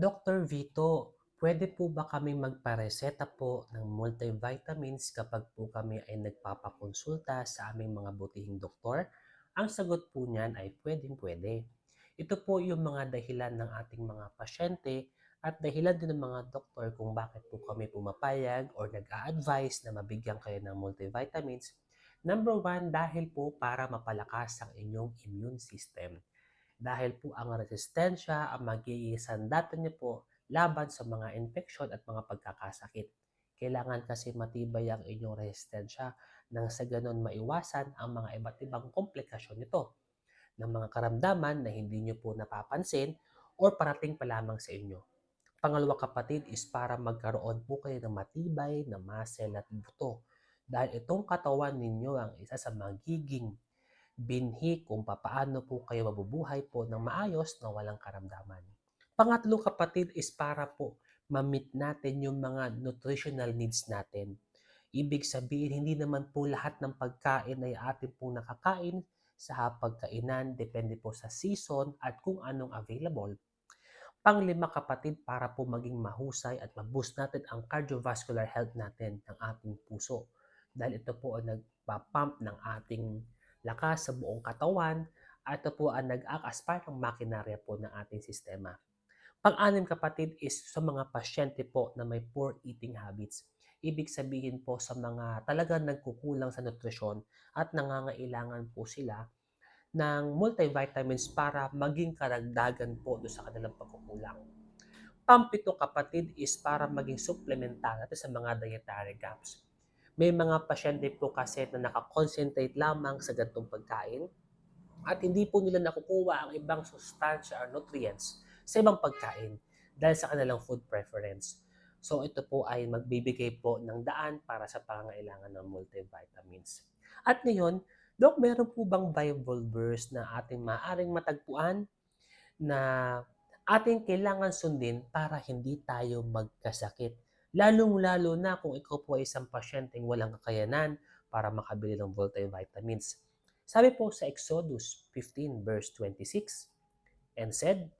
Dr. Vito, pwede po ba kaming magpareseta po ng multivitamins kapag po kami ay nagpapakonsulta sa aming mga butihing doktor? Ang sagot po niyan ay pwedeng-pwede. Ito po yung mga dahilan ng ating mga pasyente at dahilan din ng mga doktor kung bakit po kami pumapayag or nag-a-advise na mabigyan kayo ng multivitamins. Number one, dahil po para mapalakas ang inyong immune system dahil po ang resistensya ang magiging sandata niyo po laban sa mga infeksyon at mga pagkakasakit. Kailangan kasi matibay ang inyong resistensya nang sa ganon maiwasan ang mga iba't ibang komplikasyon nito ng mga karamdaman na hindi nyo po napapansin or parating pa lamang sa inyo. Pangalawa kapatid is para magkaroon po kayo ng matibay na muscle at buto dahil itong katawan ninyo ang isa sa magiging binhi kung papaano po kayo mabubuhay po ng maayos na walang karamdaman. Pangatlo kapatid is para po ma-meet natin yung mga nutritional needs natin. Ibig sabihin, hindi naman po lahat ng pagkain ay atin pong nakakain sa hapagkainan, depende po sa season at kung anong available. Panglima kapatid, para po maging mahusay at ma-boost natin ang cardiovascular health natin ng ating puso. Dahil ito po ang nagpapump ng ating lakas sa buong katawan at ito po ang nag-act as part ng makinarya po ng ating sistema. Pang-anim kapatid is sa mga pasyente po na may poor eating habits. Ibig sabihin po sa mga talagang nagkukulang sa nutrisyon at nangangailangan po sila ng multivitamins para maging karagdagan po doon sa kanilang pagkukulang. Pampito kapatid is para maging supplementar natin sa mga dietary gaps. May mga pasyente po kasi na nakakonsentrate lamang sa gantong pagkain at hindi po nila nakukuha ang ibang sustansya or nutrients sa ibang pagkain dahil sa kanilang food preference. So ito po ay magbibigay po ng daan para sa pangangailangan ng multivitamins. At ngayon, Dok, meron po bang Bible verse na ating maaring matagpuan na ating kailangan sundin para hindi tayo magkasakit? Lalong-lalo na kung ikaw po ay isang pasyenteng walang kakayanan para makabili ng multivitamins. Sabi po sa Exodus 15 verse 26, and said,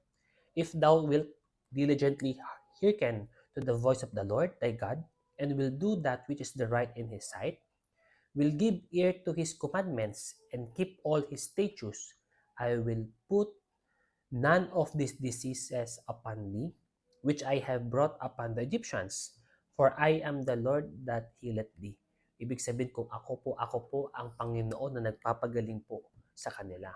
If thou wilt diligently hearken to the voice of the Lord thy God, and will do that which is the right in his sight, will give ear to his commandments, and keep all his statutes, I will put none of these diseases upon thee, which I have brought upon the Egyptians, for I am the Lord that healeth thee. Ibig sabihin kung ako po, ako po ang Panginoon na nagpapagaling po sa kanila.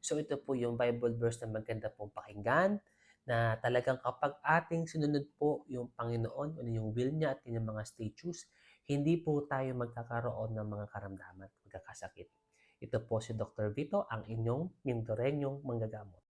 So ito po yung Bible verse na maganda pong pakinggan na talagang kapag ating sinunod po yung Panginoon, ano yung will niya at yung mga statutes, hindi po tayo magkakaroon ng mga karamdaman magkakasakit. Ito po si Dr. Vito, ang inyong Mindorenyong manggagamot.